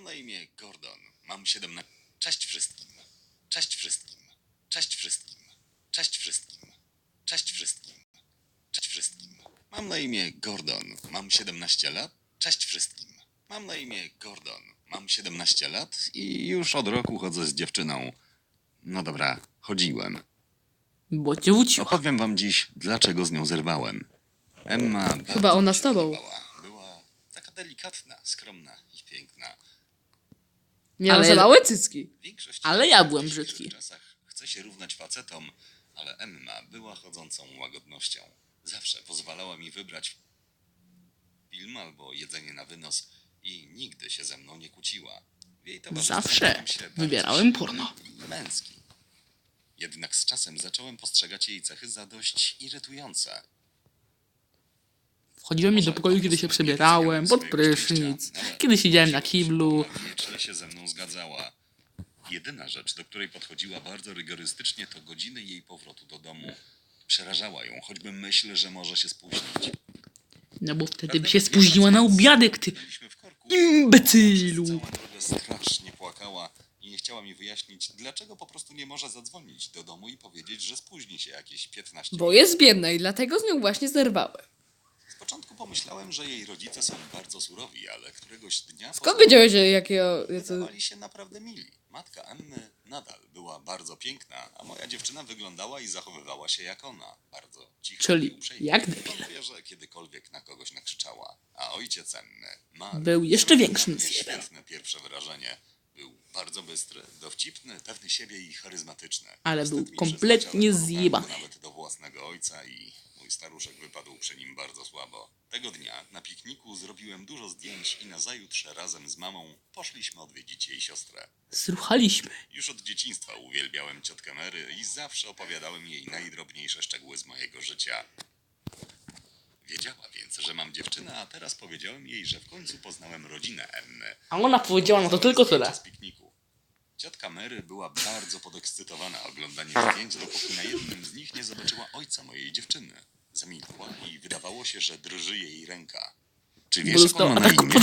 Mam na imię Gordon. Mam 17. Cześć wszystkim. Cześć wszystkim. Cześć wszystkim. Cześć wszystkim. Cześć wszystkim. Cześć wszystkim. Mam na imię Gordon. Mam 17 lat. Cześć wszystkim. Mam na imię Gordon. Mam 17 lat i już od roku chodzę z dziewczyną. No dobra, chodziłem. Bo cię wróciła. Opowiem wam dziś, dlaczego z nią zerwałem. Emma. bardzo Chyba ona mi z się tobą. podobała. Była taka delikatna, skromna i piękna. Miała Ale- za małe cycki. Większość Ale ja byłem w brzydki. czasach chce się równać facetom, ale Emma była chodzącą łagodnością. Zawsze pozwalała mi wybrać film albo jedzenie na wynos i nigdy się ze mną nie kłóciła. W jej Zawsze wybierałem porno. Męski. Jednak z czasem zacząłem postrzegać jej cechy za dość irytujące. Wchodziłem mi do pokoju, kiedy się przebierałem, pod prysznic, kiedy siedziałem na kiblu. Wiecznie się ze mną zgadzała. Jedyna rzecz, do której podchodziła bardzo rygorystycznie, to godziny jej powrotu do domu. Przerażała ją, choćby myśl, że może się spóźnić. No bo wtedy by się spóźniła na obiadek, ty Byliśmy w korku. imbecylu. Przez całą drogę strasznie płakała i nie chciała mi wyjaśnić, dlaczego po prostu nie może zadzwonić do domu i powiedzieć, że spóźni się jakieś 15 Bo jest biedna i dlatego z nią właśnie zerwałem. Pomyślałem, że jej rodzice są bardzo surowi, ale któregoś dnia... Skąd wiedziałeś, że jakiego... Wydawali się naprawdę mili. Matka Emmy nadal była bardzo piękna, a moja dziewczyna wyglądała i zachowywała się jak ona. Bardzo cicho Czyli uprzejmie. jak Nie debil. wątpię, że kiedykolwiek na kogoś nakrzyczała. A ojciec Emmy, Mark, Był jeszcze zrobił większym mnie zjebem. Świetne pierwsze wrażenie. Był bardzo bystry, dowcipny, pewny siebie i charyzmatyczny. Ale Wstyd był mi przyznać, kompletnie ale porównałem zjebany. Nawet do własnego ojca i mój staruszek wypadł przy nim bardzo słabo. Tego dnia na pikniku zrobiłem dużo zdjęć i nazajutrz razem z mamą poszliśmy odwiedzić jej siostrę. Zruchaliśmy. Już od dzieciństwa uwielbiałem ciotkę Mary i zawsze opowiadałem jej najdrobniejsze szczegóły z mojego życia. Wiedziała więc, że mam dziewczynę, a teraz powiedziałem jej, że w końcu poznałem rodzinę Emmy. A ona powiedziała, no to tylko tyle. Z pikniku. Ciotka Mary była bardzo podekscytowana oglądaniem zdjęć, dopóki na jednym z nich nie zobaczyła ojca mojej dziewczyny. Zamilkła i wydawało się, że drży jej ręka. Czy wiesz, jak dostał on ma na ataku imię?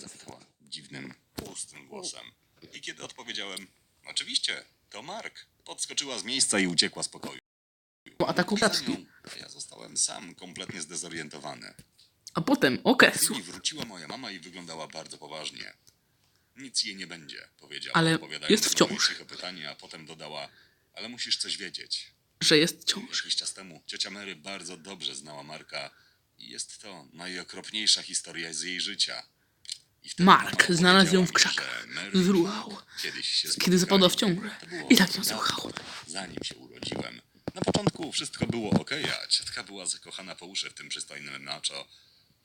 Zapytała dziwnym, pustym głosem. I kiedy odpowiedziałem, oczywiście, to Mark, podskoczyła z miejsca i uciekła z pokoju. Po ataku Za nią Ja zostałem sam, kompletnie zdezorientowany. A potem okresu. chwili wróciła moja mama i wyglądała bardzo poważnie. Nic jej nie będzie, powiedziała, Ale odpowiadając jest w na moje ciąży. ciche pytanie, a potem dodała, ale musisz coś wiedzieć. Że jest ciąż. Jakiś czas temu ciocia Mary bardzo dobrze znała Marka i jest to najokropniejsza historia z jej życia. I wtedy Mark znalazł ją w powiedziała mi, krzakach. że Mary i Zruchał. Mark kiedyś się Kiedy spotkali. zapadła w ciążę. To było I tak ją dawno, zruchał. Zanim się urodziłem. Na początku wszystko było ok, a ciotka była zakochana po uszy w tym przystojnym macho.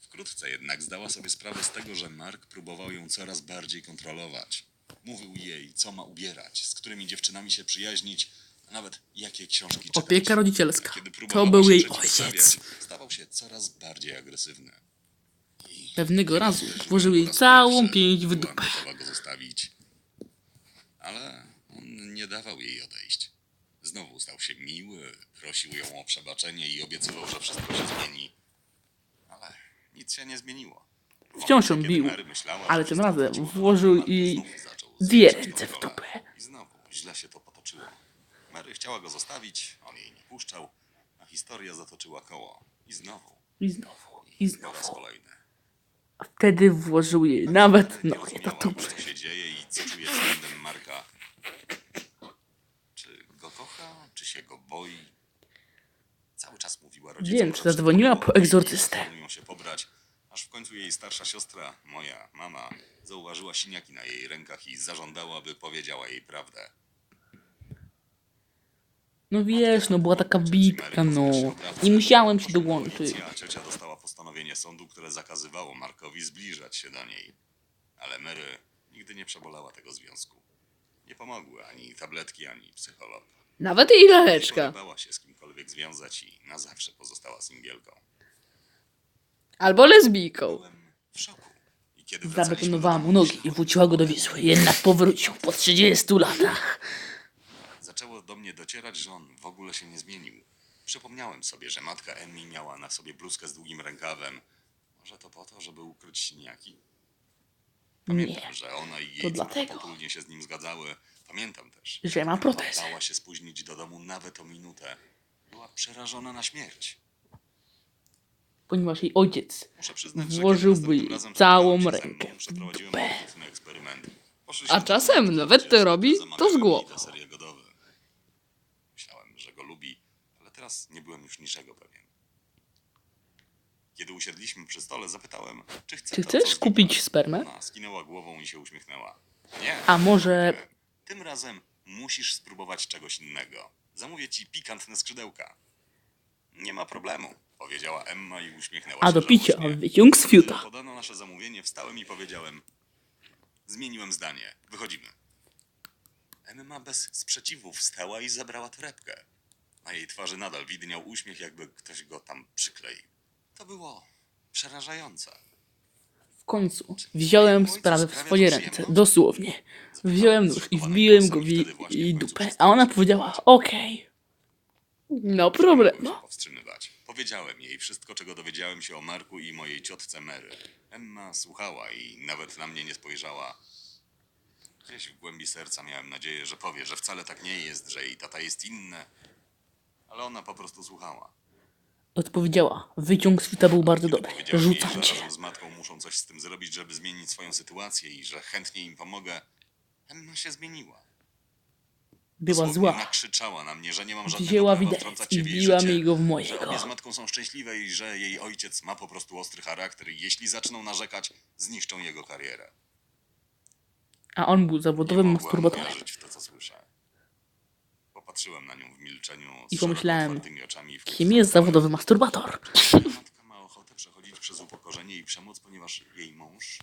Wkrótce jednak zdała sobie sprawę z tego, że Mark próbował ją coraz bardziej kontrolować. Mówił jej, co ma ubierać, z którymi dziewczynami się przyjaźnić, a nawet jakie książki czytać. Opieka rodzicielska. To był się jej przeciwstawiać, ojciec. Stawał się coraz bardziej agresywny. I Pewnego razu włożył jej całą pięść w dupę. gotowa go zostawić. Ale on nie dawał jej odejść. Znowu stał się miły, prosił ją o przebaczenie i obiecywał, że wszystko się zmieni. Ale nic się nie zmieniło. Wciąż ją Kiedy bił, Mary myślała, ale tym wszystko razem wróciło do włożył normy, jej znów zaczął dwie ręce w dupę. I znowu źle się to. Mary chciała go zostawić, on jej nie puszczał, a historia zatoczyła koło. I znowu, I znowu, i po raz znowu. kolejny. A wtedy włożył jej nawet Nie nogi do rozumiała, dupy. co się dzieje i co czuje względem Marka. Czy go kocha, czy się go boi? Cały czas mówiła rodzicom, Więc że zadzwoniła wszystko po było egzorcystę. i planują się pobrać, aż w końcu jej starsza siostra, moja mama, zauważyła siniaki na jej rękach i zażądała, by powiedziała jej prawdę. No wiesz, no była taka bitka, no. I musiałem się dołączyć. Ciocia dostała postanowienie sądu, które zakazywało Markowi zbliżać się do niej. Ale Mary nigdy nie przebolała tego związku. Nie pomogły ani tabletki, ani psycholog. Nawet jej laleczka. Podobała się z kimkolwiek związać i na zawsze pozostała singielką. Albo lesbijką. Byłem w szoku. I kiedy wracaliśmy Zabetonowała do mu domu, nogi i wróciła go do Wisły. Jednak powrócił po 30 latach. Do mnie docierać, że on w ogóle się nie zmienił. Przypomniałem sobie, że matka Emmy miała na sobie bluzkę z długim rękawem. Może to po to, żeby ukryć siniaki? Pamiętam, Nie. że ona i jej dlatego. się z nim zgadzały. Pamiętam też, Że ma protezę. Dała się spóźnić do domu nawet o minutę. Była przerażona na śmierć. Ponieważ jej ojciec Muszę przyznać, że Włożyłby jej całą rękę w dupę. A czasem nawet robi, to z głową. deser jagodowy. Myślałem, że go lubi, ale teraz nie byłem już niczego pewien. Kiedy usiedliśmy przy stole, zapytałem, czy chce Czy to, co chcesz kupić spermę? Ona skinęła głową i się uśmiechnęła. Nie. A może Tym razem musisz spróbować czegoś innego. Zamówię ci pikantne skrzydełka. Nie ma problemu, powiedziała Emma i uśmiechnęła a się do picia żałośnie. Gdy podano nasze zamówienie, wstałem i powiedziałem: Zmieniłem zdanie, wychodzimy. Emma bez sprzeciwu wstała i zabrała torebkę. Na jej twarzy nadal widniał uśmiech, jakby ktoś go tam przykleił. To było przerażające. W końcu wziąłem sprawę w swoje ręce, dosłownie. Wziąłem nóż i wbiłem go w jej jej dupę, a ona powiedziała okej. No Mogłem problemu. się powstrzymywać. Powiedziałem jej wszystko, czego dowiedziałem się o Marku i mojej ciotce Mary. Emma słuchała i nawet na mnie nie spojrzała. Gdzieś w głębi serca miałem nadzieję, że powie, że wcale tak nie jest, że jej tata jest inny. Ale ona po prostu słuchała. Odpowiedziała, wyciąg z fiuta był bardzo dobry, powiedziałem jej, rzucam że cię. razem z matką muszą coś z tym zrobić, żeby zmienić swoją sytuację i że chętnie im pomogę, Emma się zmieniła. Była Dosłownie zła. Nakrzyczała na mnie, że nie mam żadnego Wzięła prawa widelec wtrącać i w jej wbiła życie, mi go w że mojego. obie z matką są szczęśliwe i że jej ojciec ma po prostu ostry charakter i jeśli zaczną narzekać, zniszczą jego karierę. A on był Nie zawodowym masturbatorem. uwierzyć w to, co słyszę. Popatrzyłem na nią w milczeniu I pomyślałem, Kim jest zawodowy masturbator? Matka ma ochotę przechodzić przez upokorzenie i przemoc, ponieważ jej mąż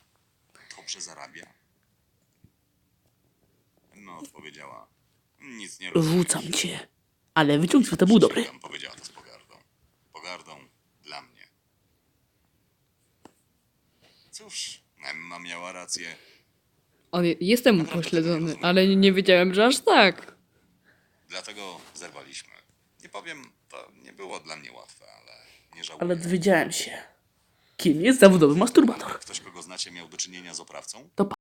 dobrze zarabia? No, odpowiedziała. Nic nie rozumiesz. Rzucam cię. Ale wyciąg fiuta był dobry. Przysięgam, Powiedziała to z pogardą. Pogardą dla mnie. Cóż, Emma miała rację. On je- jestem upośledzony, ale nie- nie wiedziałem, że aż tak. Dlatego zerwaliśmy. Nie powiem, to nie było dla mnie łatwe, ale nie żałuję. Ale dowiedziałem się, kim jest zawodowy masturbator. Ktoś, kogo znacie, miał do czynienia z oprawcą? To